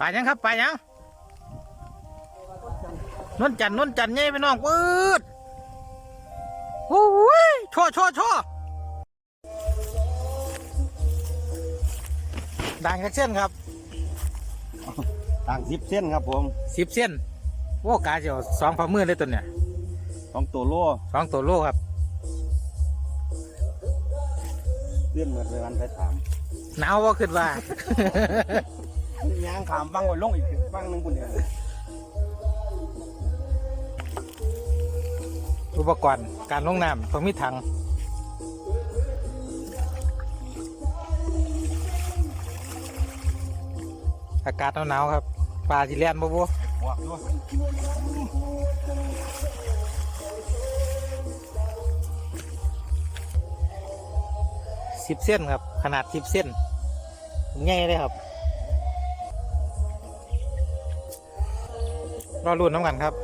ไปยังครับไปยังนวลจันทร์นวลจันทร์ไงพี่น้องปืดโอ้ยโชว์โชว์โชว์ด่างจักเส้นครับต่างสิบเส้นครับผมสิบเส้นโอ้กาเจียวสองฝ่ามือเลยตัวเนี่ยต้องตัวโล่สองตัวโลครับเลื่อนเหมือนเวลาไปถามหนาวว่าขึ้นว่า ยางขามฟังไว้ลงอีกฟังหนึ่งคนเดียวอุปกรณ์การลงน้ำต้องมีถังอากาศหนาวๆครับปลาจีเลียนบ่บ่บวกด้วยสิบเส้นครับ ขนาดสิบเส้นใหญ่เลยครับ รอรุ่นน้ำกันครับ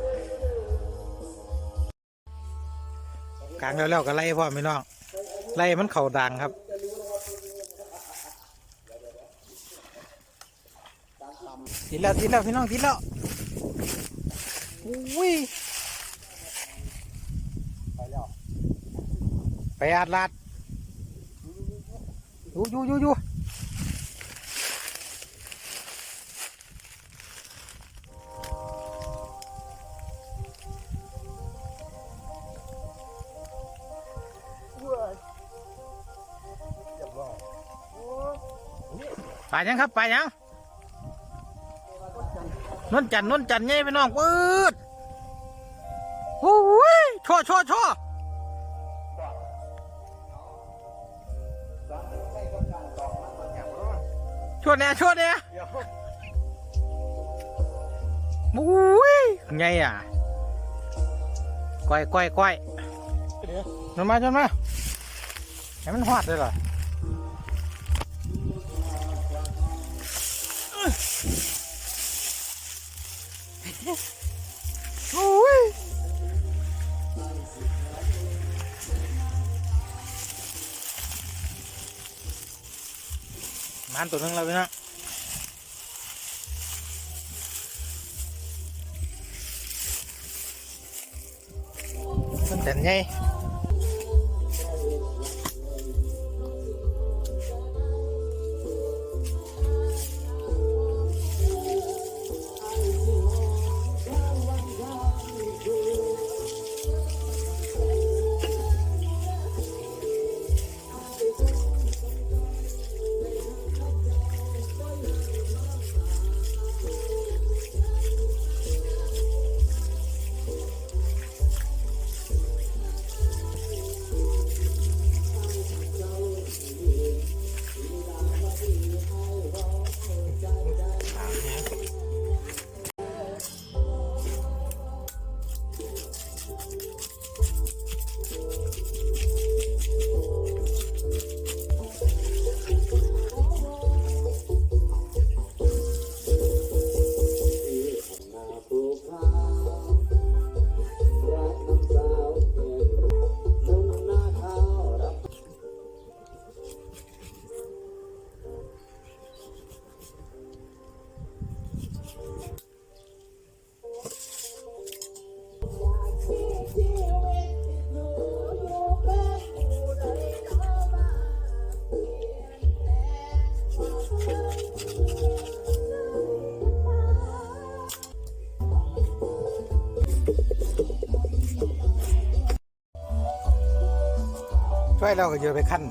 กลางแล้วๆก็ไล่พ่อไม่น้องไล่มันเข่าดังครับทีแล้วทีแล้วพี่น้องทีแล้วอุ้ยไปแล้วไปอาดลาดอยู่อยู่อยู่อยู่ ไปยังครับไปยังนวลจันทร์นวลจันทร์ไงพี่น้องปืดโอ้ยโชว์โชว์โชว์โชว์เนี่ยโชว์เนี่ยเดี๋ยวอุ้ยไงอะก้อยก้อยก้อยเดี๋ยวจนมาจนมาให้มันหอดเลยเหรอ มันตัวหนึงแล้วพี่นะมันแต่ไง ช่วยเราก็เยอะไปขั้น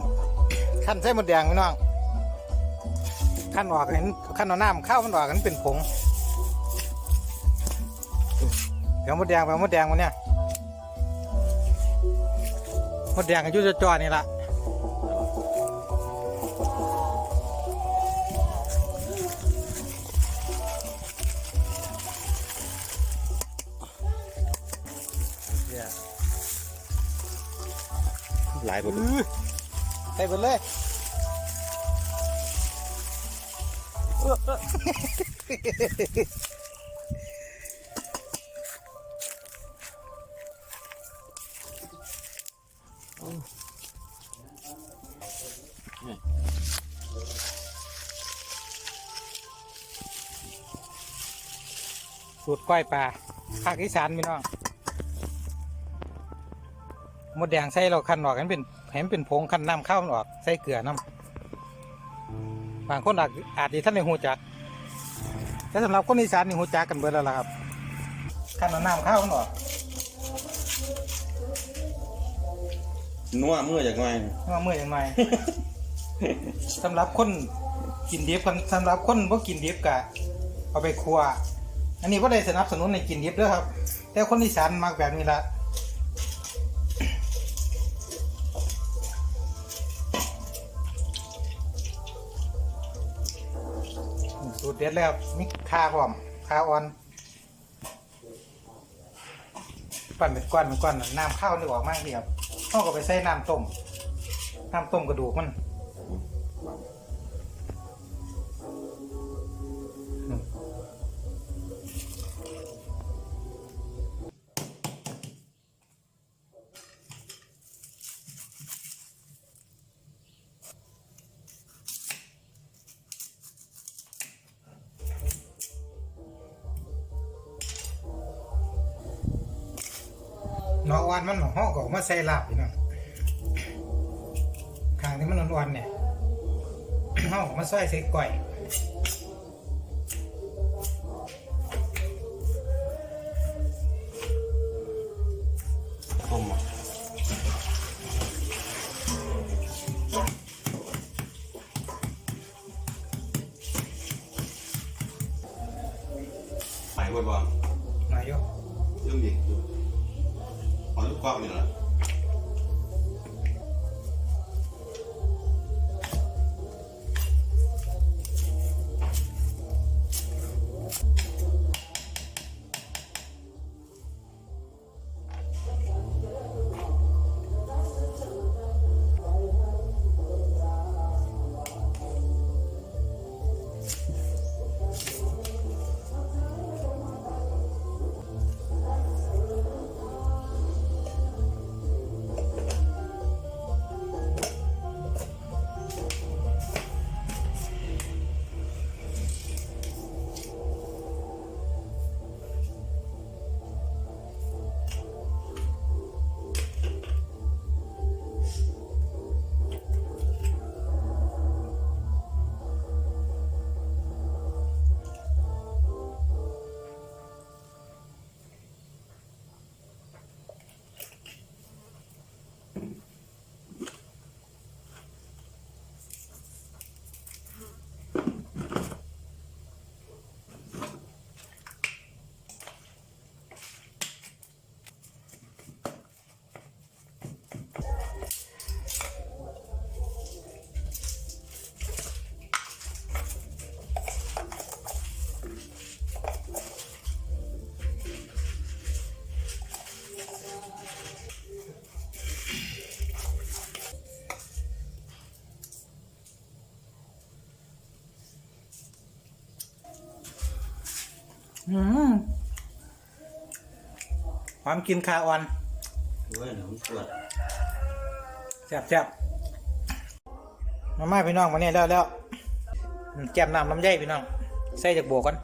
ขั้นใส่หมดแดงพี่น้องขั้นออกเห็นขั้นเอาน้ำข้าวมันออกกันเป็นผงเดี๋ยวมดแดงไปเอาหมดแดงมาเนี่ยมดแดงกันยุ่จะจอนี่ละ หลายคนใส่หมดเลยสูตรก้อยปลาภาคอีสานพี่น้อง มดแดงใส่เราคั้นออกให้มันเป็นให้มันเป็นผงคั้นน้ำข้าวมันออกใส่เกลือน้ำบางคนอาจอาจจะท่านในหูจักแต่สำหรับคนอีสานนี่หูจักกันเบิดแล้วล่ะครับคั้นเอาน้ำข้าวมันออกนัวเมื่อจากไงมาเมื่อยยังไง สำหรับคนกินดิบกันสำหรับคนบ่กินดิบกะเอาไปครัว อันนี้บ่ได้สนับสนุนในกินดิบเด้อครับ แต่คนอีสานมักแบบนี้ละ ตรเด็ดแล้วมีคาหอมคาอ่อนปั่นเป็นก้อนเป็นก้อนน้ำข้าวนี่ออกมากเดียวเขาก็ไปใส่น้ำต้มน้ำต้มกระดูกมัน เนาะวันมันหมอห้องก็มาใส่ลาบอยู่เนาะข้างที่มันอ่อนๆเนี่ยห้องมาใส่ใส่ก้อยต้มอะหมายบ ความกินคาอ่อนเว้ยเดี๋ยวมันปวดแซ่บแซ่บมาม่าพี่น้องมาเนี่ยแล้วแล้วอืมแก้มน้ำน้ำใยพี่น้อง ใส่จากโบวก่อน